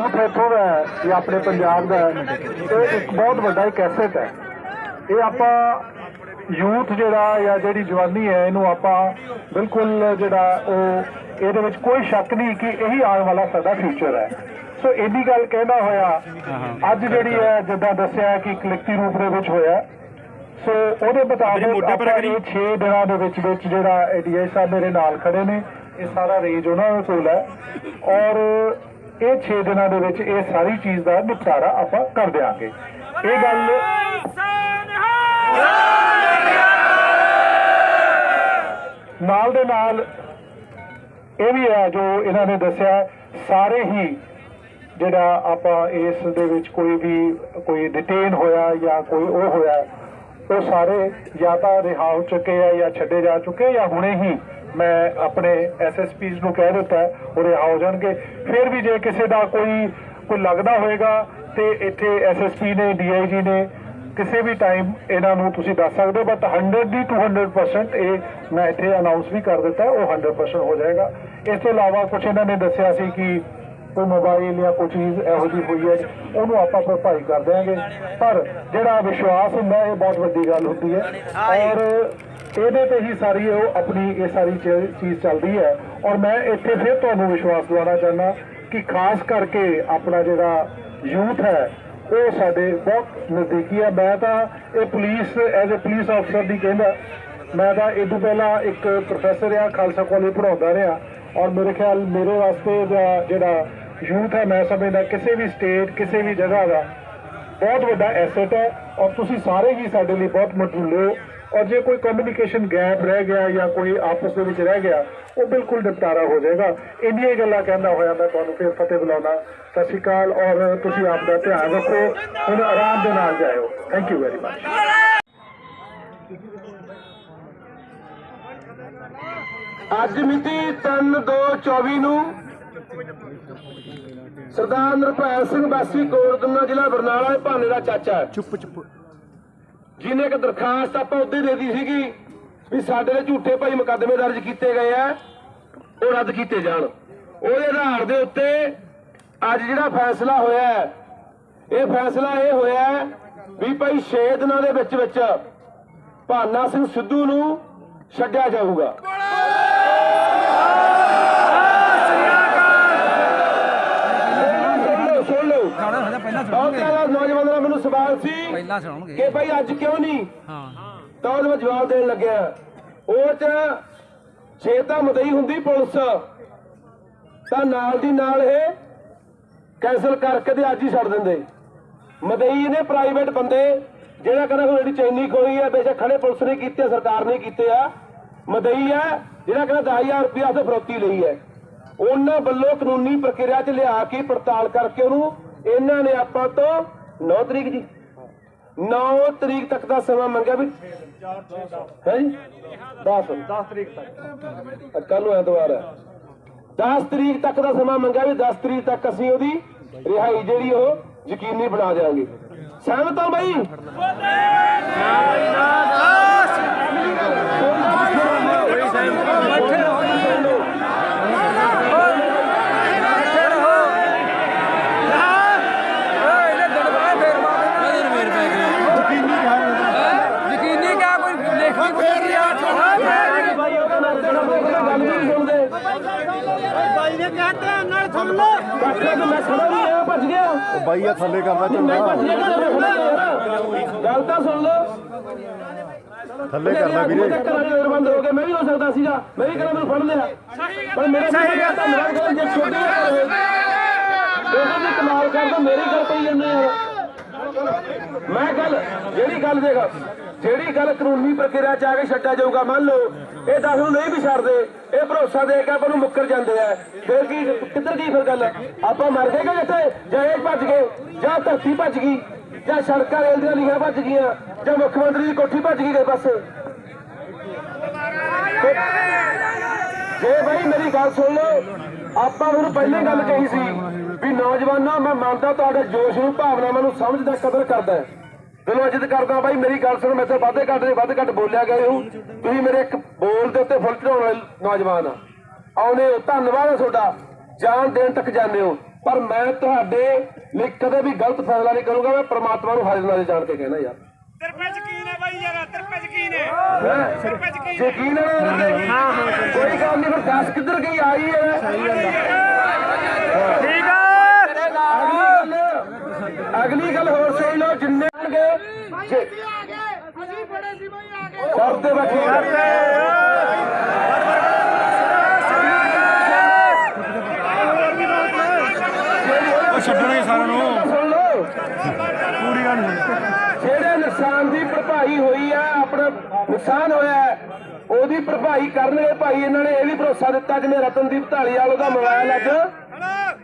Youth ਇੱਥੋਂ ਦਾ ਹੈ ਇਹ ਆਪਣੇ ਪੰਜਾਬ ਦਾ ਇਹ ਇੱਕ ਬਹੁਤ ਵੱਡਾ ਇੱਕ ਐਸੈਟ ਹੈ। ਇਹ ਆਪਾਂ ਯੂਥ ਜਿਹੜਾ ਜਾਂ ਜਿਹੜੀ ਜਵਾਨੀ ਹੈ ਇਹਨੂੰ ਆਪਾਂ ਬਿਲਕੁਲ ਜਿਹੜਾ ਉਹ ਇਹਦੇ ਵਿੱਚ ਕੋਈ ਸ਼ੱਕ ਨਹੀਂ ਕਿ ਇਹੀ ਆਉਣ ਵਾਲਾ ਸਾਡਾ ਫਿਊਚਰ ਹੈ। ਸੋ ਇੰਨੀ ਗੱਲ ਕਹਿੰਦਾ ਹੋਇਆ ਅੱਜ ਜਿਹੜੀ ਹੈ ਜਿੱਦਾਂ ਦੱਸਿਆ ਕਿ ਕਲਿੱਤੀ ਰੂਪ ਦੇ ਵਿੱਚ ਹੋਇਆ। ਸੋ ਉਹਦੇ ਮੁਤਾਬਕ ਆਪਾਂ ਇਹ 6 ਦਿਨਾਂ ਦੇ ਵਿੱਚ ਵਿੱਚ ਜਿਹੜਾ ਏਡੀਆਈ ਸਾਹਿਬ ਮੇਰੇ ਨਾਲ ਖੜੇ ਨੇ ਇਹ ਸਾਰਾ ਰੇਂਜ ਉਹਨਾਂ ਦੇ ਕੋਲ ਹੈ। ਔਰ ਇਹ 6 ਦਿਨਾਂ ਦੇ ਵਿੱਚ ਇਹ ਸਾਰੀ ਚੀਜ਼ ਦਾ ਨਿਪਟਾਰਾ ਆਪਾਂ ਕਰ ਦਿਆਂਗੇ। ਇਹ ਗੱਲ ਨਾਲ ਦੇ ਨਾਲ ਇਹ ਵੀ ਹੈ ਜੋ ਇਹਨਾਂ ਨੇ ਦੱਸਿਆ, ਸਾਰੇ ਹੀ ਜਿਹੜਾ ਆਪਾਂ ਇਸ ਦੇ ਵਿੱਚ ਕੋਈ ਵੀ, ਕੋਈ ਡਿਟੇਨ ਹੋਇਆ ਜਾਂ ਕੋਈ ਉਹ ਹੋਇਆ, ਉਹ ਸਾਰੇ ਜਾਂ ਤਾਂ ਰਿਹਾ ਹੋ ਚੁੱਕੇ ਆ ਜਾਂ ਛੱਡੇ ਜਾ ਚੁੱਕੇ ਜਾਂ ਹੁਣੇ ਹੀ ਮੈਂ ਆਪਣੇ ਐਸਐਸਪੀਸ ਨੂੰ ਕਹਿ ਦਿੱਤਾ ਹੈ, ਉਹ ਰਿਹਾ ਹੋ ਜਾਣਗੇ। ਫਿਰ ਵੀ ਜੇ ਕਿਸੇ ਦਾ ਕੋਈ ਕੋਈ ਲੱਗਦਾ ਹੋਏਗਾ ਤੇ ਇੱਥੇ ਐਸਐਸਪੀ ਨੇ ਡੀਆਈਜੀ ਨੇ ਕਿਸੇ ਵੀ ਟਾਈਮ ਇਹਨਾਂ ਨੂੰ ਤੁਸੀਂ ਦੱਸ ਸਕਦੇ ਹੋ ਬਟ 100 ਦੀ 200% ਇਹ ਮੈਂ ਇੱਥੇ ਅਨਾਉਂਸ ਵੀ ਕਰ ਦਿੱਤਾ ਉਹ 100% ਹੋ ਜਾਏਗਾ। ਇਸ ਤੋਂ ਇਲਾਵਾ ਕੁਝ ਇਹਨਾਂ ਨੇ ਦੱਸਿਆ ਸੀ ਕਿ ਕੋਈ ਮੋਬਾਈਲ ਜਾਂ ਕੋਈ ਚੀਜ਼ ਇਹੋ ਜਿਹੀ ਹੋਈ ਹੈ, ਉਹਨੂੰ ਆਪਾਂ ਭਰਪਾਈ ਕਰ ਦਿਆਂਗੇ। ਪਰ ਜਿਹੜਾ ਵਿਸ਼ਵਾਸ ਹੁੰਦਾ, ਇਹ ਬਹੁਤ ਵੱਡੀ ਗੱਲ ਹੁੰਦੀ ਹੈ। ਔਰ ਇਹਦੇ ਤੇ ਹੀ ਸਾਰੀ ਉਹ ਆਪਣੀ ਇਹ ਸਾਰੀ ਚ- ਚੀਜ਼ ਚੱਲਦੀ ਹੈ। ਔਰ ਮੈਂ ਇੱਥੇ ਫਿਰ ਤੁਹਾਨੂੰ ਵਿਸ਼ਵਾਸ ਦਿਵਾਉਣਾ ਚਾਹੁੰਦਾ ਕਿ ਖਾਸ ਕਰਕੇ ਆਪਣਾ ਜਿਹੜਾ ਯੂਥ ਹੈ, ਉਹ ਸਾਡੇ ਬਹੁਤ ਨਜ਼ਦੀਕੀ ਹੈ। ਮੈਂ ਤਾਂ ਇਹ ਪੁਲਿਸ ਐਜ਼ ਅ ਪੁਲਿਸ ਅਫਸਰ ਦੀ ਕਹਿੰਦਾ, ਮੈਂ ਤਾਂ ਇਹ ਤੋਂ ਪਹਿਲਾਂ ਇੱਕ ਪ੍ਰੋਫੈਸਰ ਆ, ਖਾਲਸਾ ਕਾਲਜ ਪੜਾਉਂਦਾ ਰਿਹਾ। ਔਰ ਮੇਰੇ ਖਿਆਲ ਮੇਰੇ ਵਾਸਤੇ ਦਾ ਜਿਹੜਾ ਯੂਥ ਹੈ, ਮੈਂ ਸਮਝਦਾ ਕਿਸੇ ਵੀ ਸਟੇਟ ਕਿਸੇ ਵੀ ਜਗ੍ਹਾ ਦਾ ਬਹੁਤ ਵੱਡਾ ਐਸੈਟ ਹੈ ਔਰ ਤੁਸੀਂ ਸਾਰੇ ਹੀ ਸਾਡੇ ਲਈ ਬਹੁਤ ਮਟਰੂਲੇ ਹੋ ਔਰ ਜੇ ਕੋਈ ਕਮਿਊਨੀਕੇਸ਼ਨ ਗੈਪ ਰਹਿ ਗਿਆ ਜਾਂ ਕੋਈ ਆਪਸ ਦੇ ਵਿੱਚ ਰਹਿ ਗਿਆ, ਉਹ ਬਿਲਕੁਲ ਨਿਪਟਾਰਾ ਹੋ ਜਾਏਗਾ। ਇੰਨੀਆਂ ਗੱਲਾਂ ਕਹਿੰਦਾ ਹੋਇਆ ਮੈਂ ਤੁਹਾਨੂੰ ਫਿਰ ਫਤਿਹ ਬੁਲਾਉਣਾ ਸਤਿ ਸ਼੍ਰੀ ਅਕਾਲ ਔਰ ਤੁਸੀਂ ਆਪ ਦਾ ਧਿਆਨ ਰੱਖੋ। ਹੁਣ ਆਰਾਮ ਦੇ ਨਾਲ ਜਾਇਓ। ਥੈਂਕ ਯੂ ਵੈਰੀ ਮਚ ਅੱਜ ਮਿਤੀ 3/2/24 ਨੂੰ ਸਰਦਾਰ ਨਿਰਭੈ ਸਿੰਘ ਵਾਸੀ ਕੋਟਦਮਾ ਜ਼ਿਲ੍ਹਾ ਬਰਨਾਲਾ ਦੇ ਭਾਨੇ ਦਾ ਚਾਚਾ ਚੁੱਪ ਚੁੱਪ। ਜਿਹਨੇ ਇੱਕ ਦਰਖਾਸਤ ਆਪਾਂ ਉੱਤੇ ਦੇ ਦਿੱਤੀ ਸੀਗੀ ਵੀ ਸਾਡੇ ਦੇ ਝੂਠੇ ਭਾਈ ਮੁਕੱਦਮੇ ਦਰਜ ਕੀਤੇ ਗਏ ਆ ਉਹ ਰੱਦ ਕੀਤੇ ਜਾਣ। ਉਹਦੇ ਆਧਾਰ ਦੇ ਉੱਤੇ ਅੱਜ ਜਿਹੜਾ ਫੈਸਲਾ ਹੋਇਆ ਹੈ, ਇਹ ਫੈਸਲਾ ਇਹ ਹੋਇਆ ਹੈ ਵੀ ਭਾਈ 6 ਦਿਨਾਂ ਦੇ ਵਿੱਚ ਵਿੱਚ ਭਾਨਾ ਸਿੰਘ ਸਿੱਧੂ ਨੂੰ ਛੱਡਿਆ ਜਾਊਗਾ। ਬਹੁਤ ਸਾਰਾ ਨੌਜਵਾਨਾਂ ਦਾ ਮੈਨੂੰ ਸਵਾਲ ਸੀ ਪਹਿਲਾਂ ਸੁਣਾਉਂਗੇ ਕਿ ਭਾਈ ਅੱਜ ਕਿਉਂ ਨਹੀਂ? ਹਾਂ। ਤਾਂ ਉਹਦੇ ਜਵਾਬ ਦੇਣ ਲੱਗਿਆ। ਉਹ ਚ ਜੇ ਤਾਂ ਮਦਈ ਹੁੰਦੀ ਪੁਲਿਸ। ਤਾਂ ਨਾਲ ਦੀ ਨਾਲ ਇਹ ਕੈਨਸਲ ਕਰਕੇ ਤੇ ਅੱਜ ਹੀ ਛੱਡ ਦਿੰਦੇ। ਮਦਈ ਨੇ ਪ੍ਰਾਈਵੇਟ ਬੰਦੇ ਜਿਹੜਾ ਕਹਿੰਦਾ ਕੋਈ ਜਿਹੜੀ ਚੈਨੀ ਖੋਈ ਹੈ ਬੇਸ਼ੱਕ ਖੜੇ ਪੁਲਿਸ ਨੇ ਕੀਤੇ ਸਰਕਾਰ ਨੇ ਕੀਤੇ ਆ। ਮਦਈ ਹੈ ਜਿਹੜਾ ਕਹਿੰਦਾ 10000 ਰੁਪਇਆ ਤੇ ਫਰੋਤੀ ਲਈ ਹੈ। ਉਹਨਾਂ ਵੱਲੋਂ ਕਾਨੂੰਨੀ ਪ੍ਰਕਿਰਿਆ 'ਚ ਲਿਆ ਕੇ ਪੜਤਾਲ ਕਰਕੇ ਉਹਨੂੰ ਇਹਨਾਂ ਨੇ ਆਪਾਂ ਤੋਂ 9 ਤਰੀਕ ਜੀ। 9 ਤਰੀਕ ਤੱਕ ਦਾ ਸਮਾਂ ਮੰਗਿਆ ਵੀ ਹੈ ਜੀ? 10 10 ਤਰੀਕ ਤੱਕ। ਕੱਲ ਨੂੰ ਐਤਵਾਰ ਹੈ। 10 ਤਰੀਕ ਤੱਕ ਦਾ ਸਮਾਂ ਮੰਗਿਆ ਵੀ 10 ਤਰੀਕ ਤੱਕ ਅਸੀਂ ਉਹਦੀ ਰਿਹਾਈ ਜਿਹੜੀ ਉਹ ਯਕੀਨੀ ਬਣਾ ਦੇਵਾਂਗੇ ਸਹਿਮਤ ਹੋ ਬਾਈ? ਯਕੀਨੀ ਕਿਆ ਕੋਈ ਲੇਖੀ ਫੇਰ ਬਾਈ ਉਹਦਾ ਨਾਲ ਤੇਰਾ ਗੱਲ ਵੀ ਨਹੀਂ ਸੁਣਦੇ ਭਾਈ ਨੇ ਕਹਤੇ ਨਾਲ ਸੁਣ ਲੋ ਬਾਕੀ ਤਾਂ ਮੈਂ ਖੜਾ ਨਹੀਂ ਆ ਭੱਜ ਗਿਆ ਬਾਈ ਆ ਥੱਲੇ ਕਰਨਾ ਮੈਂ ਭੱਜ ਗਿਆ ਕਿ ਮੈਂ ਖੜਾ ਯਾਰ ਗੱਲ ਤਾਂ ਸੁਣ ਲਓ। ਥੱਲੇ ਵੀਰੇ। ਬੰਦ ਹੋ ਗਏ ਮੈਂ ਵੀ ਹੋ ਸਕਦਾ ਸੀਗਾ। ਮੈਂ ਵੀ ਕਹਿੰਦਾ ਮੈਨੂੰ ਫੜ ਲਿਆ। ਪਰ ਮੇਰੇ ਸਹੀ ਗੱਲ ਧੰਨਵਾਦ ਕਰੋ ਜੇ ਛੋਟੀ ਹੈ ਉਹ ਵੀ ਕਮਾਲ ਕਰਦਾ ਮੇਰੀ ਗੱਲ ਪਈ ਜਾਂਦੇ ਯਾਰ ਮੈਂ ਗੱਲ ਜਿਹੜੀ ਗੱਲ ਦੇਖ ਜਿਹੜੀ ਗੱਲ ਕਾਨੂੰਨੀ ਪ੍ਰਕਿਰਿਆ ਚ ਆ ਕੇ ਛੱਡਿਆ ਜਾਊਗਾ ਮੰਨ ਲਓ। ਇਹ ਦੱਸ ਨੂੰ ਨਹੀਂ ਵੀ ਛੱਡਦੇ। ਇਹ ਭਰੋਸਾ ਦੇ ਕੇ ਆਪਾਂ ਨੂੰ ਮੁੱਕਰ ਜਾਂਦੇ ਆ। ਫਿਰ ਕੀ, ਕਿੱਧਰ ਗਈ ਫਿਰ ਗੱਲ? ਆਪਾਂ ਮਰ ਗਏ ਕਿ ਜਿੱਥੇ? ਜਾਂ ਇਹ ਭੱਜ ਗਏ, ਜਾਂ ਧਰਤੀ ਭੱਜ ਗਈ, ਜਾਂ ਸੜਕਾਂ ਰੇਲ ਦੀਆਂ ਲੀਹਾਂ ਭੱਜ ਗਈਆਂ, ਜਾਂ ਮੁੱਖ ਮੰਤਰੀ ਦੀ ਕੋਠੀ ਭੱਜ ਗਈ ਗਏ ਪਾਸੇ ਜੇ ਭਾਈ ਮੇਰੀ ਗੱਲ ਸੁਣ ਲਓ, ਆਪਾਂ ਉਹਨੂੰ ਪਹਿਲੇ ਗੱਲ ਕਹੀ ਸੀ ਵੀ ਨੌਜਵਾਨਾਂ, ਮੈਂ ਮੰਨਦਾ ਤੁਹਾਡੇ ਜੋਸ਼ ਨੂੰ, ਭਾਵਨਾਵਾਂ ਨੂੰ ਸਮਝਦਾ ਕਦਰ ਕਰਦਾ ਹੈ। ਦਿਲੋਂ ਇੱਜ਼ਤ ਕਰਦਾ ਬਾਈ ਮੇਰੀ ਗੱਲ ਸੁਣ ਮੈਂ ਤੇ ਵਾਧੇ ਘੱਟ ਦੇ ਵੱਧ ਘੱਟ ਬੋਲਿਆ ਗਏ ਹੋ ਤੁਸੀਂ ਮੇਰੇ ਇੱਕ ਬੋਲ ਦੇ ਉੱਤੇ ਫੁੱਲ ਚੜਾਉਣ ਵਾਲੇ ਨੌਜਵਾਨ ਆ। ਆਉਨੇ ਹੋ ਧੰਨਵਾਦ ਹੈ ਤੁਹਾਡਾ। ਜਾਨ ਦੇਣ ਤੱਕ ਜਾਂਦੇ ਹੋ। ਪਰ ਮੈਂ ਤੁਹਾਡੇ ਲਈ ਕਦੇ ਵੀ ਗਲਤ ਫੈਸਲਾ ਨਹੀਂ ਕਰੂੰਗਾ ਮੈਂ ਪ੍ਰਮਾਤਮਾ ਨੂੰ ਹਾਜ਼ਰ ਨਾਜ਼ਰ ਜਾਣ ਕੇ ਕਹਿਣਾ ਯਾਰ। ਤੇਰੇ ਪੇ ਯਕੀਨ ਹੈ ਬਾਈ ਯਾਰ ਤੇਰੇ ਪੇ ਯਕੀਨ ਹੈ? ਤੇਰੇ ਪੇ ਯਕੀਨ ਹੈ ਯਕੀਨ? ਕੋਈ ਗੱਲ ਨਹੀਂ ਫਿਰ ਦੱਸ ਕਿੱਧਰ ਗਈ ਆਈ ਹੈ? ਠੀਕ ਹੈ ਅਗਲੀ ਗੱਲ ਅਗਲੀ ਗੱਲ ਹੋਰ ਸੁਣ ਲਓ ਜਿੰਨੇ ਆਣਗੇ ਜੇ ਅਸੀਂ ਬੜੇ ਸੀ ਬਾਈ ਆ ਗਏ। ਸਰ ਤੇ ਬੈਠੇ ਛੱਡਣਗੇ ਸਾਰਿਆਂ ਨੂੰ। ਸੁਣ ਲਓ। ਪੂਰੀ ਗੱਲ ਜਿਹੜੇ ਨੁਕਸਾਨ ਦੀ ਭਰਪਾਈ ਹੋਈ ਆ ਆਪਣਾ ਨੁਕਸਾਨ ਹੋਇਆ ਉਹਦੀ ਭਰਪਾਈ ਕਰਨਗੇ ਭਾਈ ਇਹਨਾਂ ਨੇ ਇਹ ਵੀ ਭਰੋਸਾ ਦਿੱਤਾ ਜਿਵੇਂ ਰਤਨਦੀਪ ਢਾਲੀਵਾਲ ਉਹਦਾ ਮੋਬਾਈਲ ਅੱਜ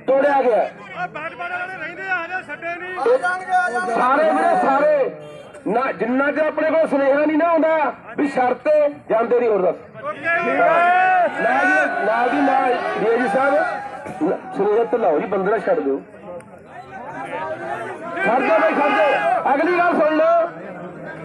ਤੋੜਿਆ ਗਿਆ ਆ ਬਾਟ ਬਾਟ ਵਾਲੇ ਰਹਿੰਦੇ ਆ ਹਜੇ ਛੱਡੇ ਨਹੀਂ। ਸਾਰੇ ਵੀਰੇ ਸਾਰੇ। ਨਾ ਜਿੰਨਾ ਚਿਰ ਆਪਣੇ ਕੋਲ ਸੁਨੇਹਾ ਨਹੀਂ ਨਾ ਆਉਂਦਾ ਵੀ ਸ਼ਰਤ ਤੇ ਜਾਂਦੇ ਨਹੀਂ ਹੋਰ ਦੱਸ। ਨਾ ਜੀ ਨਾ ਜੀ ਨਾ ਜੀ ਜੀ ਸਾਹਿਬ ਨ- ਸੁਨੇਹਾ ਤੇ ਲਾਓ ਜੀ ਬੰਦੇ ਨਾਲ ਛੱਡ ਦਿਓ। ਖੜ ਜਾ ਬਈ ਖੜ ਜਾ ਅਗਲੀ ਗੱਲ ਸੁਣ ਲਓ।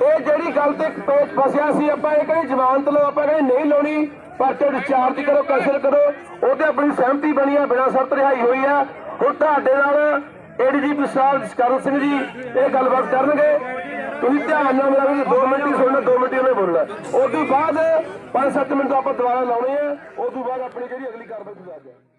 ਇਹ ਜਿਹੜੀ ਗੱਲ ਤੇ ਪੇਚ ਫਸਿਆ ਸੀ ਆਪਾਂ ਇਹ ਕਹਿੰਦੇ ਜ਼ਮਾਨਤ ਲਓ ਆਪਾਂ ਕਹਿੰਦੇ ਨਹੀਂ ਲਾਉਣੀ ਪਰਚੇ ਡਿਸਚਾਰਜ ਕਰੋ ਕੈਂਸਲ ਕਰੋ। ਉਹਤੇ ਆਪਣੀ ਸਹਿਮਤੀ ਬਣੀ ਆ ਬਿਨਾਂ ਸ਼ਰਤ ਰਿਹਾਈ ਹੋਈ ਆ। ਹੁਣ ਤੁਹਾਡੇ ਨਾਲ ਏਡੀਜੀਪੀ ਸਾਹਿਬ ਜਸਕਰਨ ਸਿੰਘ ਜੀ, ਇਹ ਗੱਲਬਾਤ ਕਰਨਗੇ। ਤੁਸੀਂ ਧਿਆਨ ਨਾਲ ਮੇਰਾ ਵੀ 2 ਮਿੰਟ ਹੀ ਸੁਣਨਾ 2 ਮਿੰਟ ਹੀ ਉਹਨੇ ਬੋਲਣਾ। ਉਸ ਤੋਂ ਬਾਅਦ 5-7 ਮਿੰਟ ਆਪਾਂ ਦੁਬਾਰਾ ਲਾਉਣੇ ਆ। ਉਸ ਤੋਂ ਬਾਅਦ ਆਪਣੀ ਜਿਹੜੀ ਅਗਲੀ ਕਾਰਵਾਈ ਸ਼ੁਰੂ ਆ ਦਿਆਂਗੇ